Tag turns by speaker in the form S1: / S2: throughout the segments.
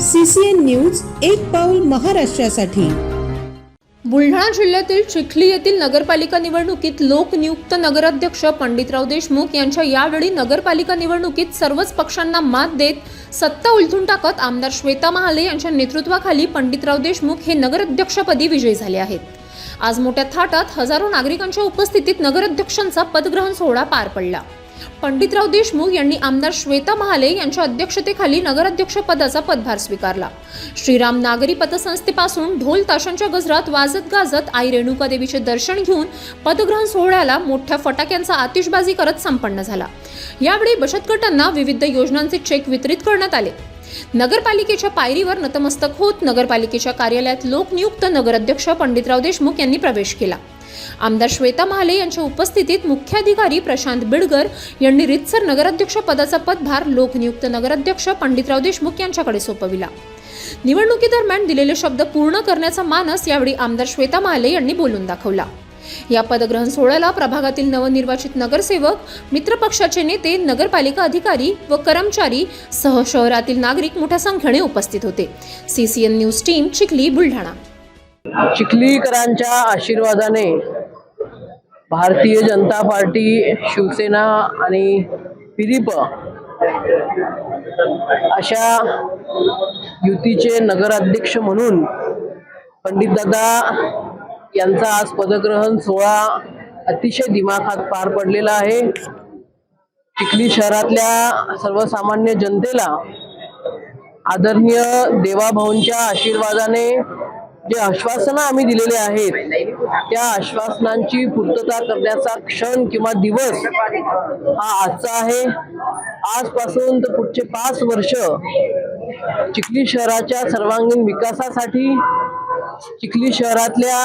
S1: CCN news एक पाऊल महाराष्ट्रासाठी.
S2: बुलढाणा जिल्ह्यातील चिखली येथील नगरपालिका निवडणुकीत लोकनियुक्त नगराध्यक्ष पंडितराव देशमुख यांच्या यावेळी नगरपालिका निवडणुकीत सर्वच पक्षांना मात देत सत्ता उलथून टाकत आमदार श्वेता महाले यांच्या नेतृत्वाखाली पंडितराव देशमुख हे नगराध्यक्षपदी विजयी झाले आहेत. आज मोठ्या थाटात हजारो नागरिकांच्या उपस्थितीत नगराध्यक्षांचा पदग्रहण सोहळा पार पडला. पंडितराव देशमुख यांनी आमदार श्वेता महाले यांच्या अध्यक्षतेखाली नगराध्यक्ष पदाचा पदभार स्वीकारला. श्रीराम नागरी पतसंस्थेपासून ढोल ताशांच्या गजरात वाजत गाजत आई रेणुका देवीचे दर्शन घेऊन पदग्रहण सोहळ्याला मोठ्या फटाक्यांचा आतिषबाजी करत संपन्न झाला. यावेळी बचत गटांना विविध योजनांचे चेक वितरित करण्यात आले. नगरपालिकेच्या पायरीवर नतमस्तक होत नगरपालिकेच्या कार्यालयात लोकनियुक्त नगराध्यक्ष पंडितराव देशमुख यांनी प्रवेश केला. आमदार श्वेता महाले यांच्या उपस्थितीत मुख्याधिकारी प्रशांत बिडगर यांनी रितसर नगराध्यक्ष पदाचा पदभार लोकनियुक्त नगराध्यक्ष पंडितराव देशमुख यांच्याकडे सोपविला. निवडणुकीदरम्यान दिलेले शब्द पूर्ण करण्याचा मानस यावेळी आमदार श्वेता महाले यांनी बोलून दाखवला. या पदग्रहण सोहळ्याला प्रभागातील नवनिर्वाचित नगरसेवक मित्रपक्षाचे नेते नगरपालिका अधिकारी व कर्मचारी सह शहरातील नागरिक मोठ्या संख्येने उपस्थित होते. CCN news team Chikhli Buldhana.
S3: चिखलीकरांच्या आशीर्वादाने भारतीय जनता पार्टी शिवसेना आणि पिरिप अशा युतीचे नगराध्यक्ष म्हणून पंडितदादा यांचा आज पदग्रहण सोहळा अतिशय दिमाखात पार पडलेला आहे. चिखली शहरातल्या सर्वसामान्य जनतेला आदरणीय देवाभाऊंच्या आशीर्वादाने जे आश्वासनं आम्ही दिलेले आहेत त्या आश्वासनांची पूर्तता करण्याचा क्षण किंवा दिवस हा आजचा आहे. आजपासून तर पुढचे पाच वर्ष चिखली शहराच्या सर्वांगीण विकासासाठी चिखली शहरातल्या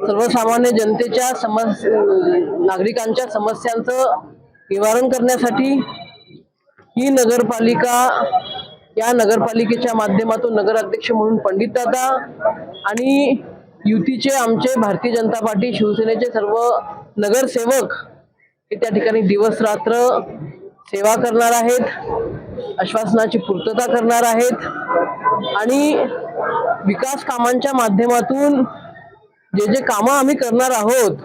S3: सर्वसामान्य जनतेच्या समस नागरिकांच्या समस्यांचं निवारण करण्यासाठी ही नगरपालिका या नगरपालिकेच्या माध्यमातून नगराध्यक्ष म्हणून पंडित दादा आणि युतीचे आमचे भारतीय जनता पार्टी शिवसेनेचे सर्व नगरसेवक हे त्या ठिकाणी दिवस रात्र सेवा करणार आहेत आश्वासनाची पूर्तता करणार आहेत आणि विकास कामांच्या माध्यमातून जे जे कामं आम्ही करणार आहोत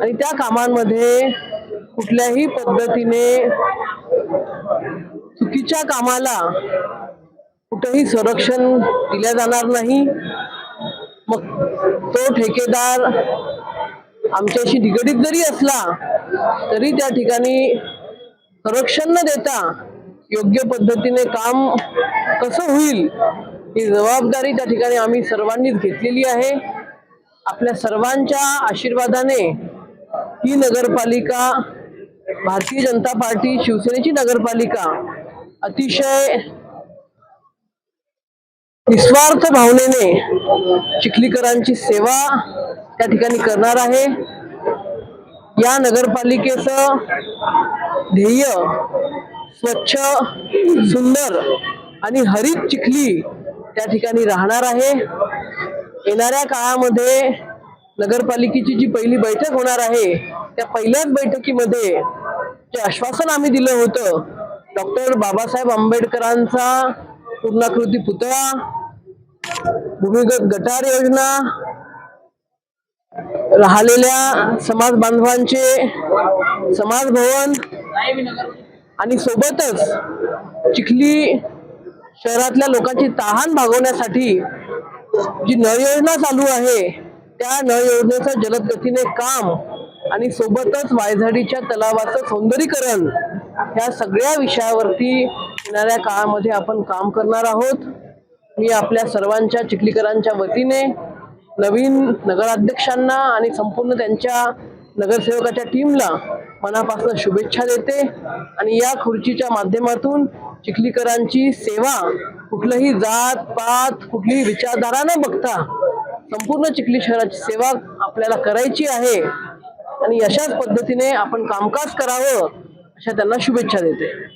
S3: आणि त्या कामांमध्ये कुठल्याही पद्धतीने चुकीच्या कामाला कुठंही संरक्षण दिल्या जाणार नाही. मग तो ठेकेदार आमच्याशी निगडीत जरी असला तरी त्या ठिकाणी संरक्षण न देता योग्य पद्धतीने काम कसं होईल ही जबाबदारी त्या ठिकाणी आम्ही सर्वांनीच घेतलेली आहे. आपल्या सर्वांच्या आशीर्वादाने ही नगरपालिका भारतीय जनता पार्टी शिवसेनेची नगरपालिका अतिशय निस्वार्थ भावनेने चिखलीकरांची सेवा त्या ठिकाणी करणार आहे. या नगरपालिकेचं ध्येय स्वच्छ सुंदर आणि हरित चिखली त्या ठिकाणी राहणार आहे. येणाऱ्या काळामध्ये नगरपालिकेची जी पहिली बैठक होणार आहे त्या पहिल्याच बैठकीमध्ये जे आश्वासन आम्ही दिलं होतं डॉक्टर बाबासाहेब आंबेडकरांचा पूर्णाकृती पुतळा भूमिगत गटार योजना राहिलेल्या समाज बांधवांचे समाज भवन आणि सोबतच चिखली शहरातल्या लोकांची तहान भागवण्यासाठी जी नळयोजना चालू आहे त्या नळयोजनेचं जलद गतीने काम आणि सोबतच वायझाडीच्या तलावाचं सौंदर्यीकरण ह्या सगळ्या विषयावरती येणाऱ्या काळामध्ये आपण काम करणार आहोत. मी आपल्या सर्वांच्या चिखलीकरांच्या वतीने नवीन नगराध्यक्षांना आणि संपूर्ण त्यांच्या नगरसेवकाच्या टीमला मनापासून शुभेच्छा देते आणि या खुर्चीच्या माध्यमातून चिखलीकरांची सेवा कुठलंही जात पात कुठलीही विचारधारा न बघता संपूर्ण चिखली शहराची सेवा आपल्याला करायची आहे. आणि अशाच पद्धतीने आपण कामकाज करावं अशा त्यांना शुभेच्छा देते.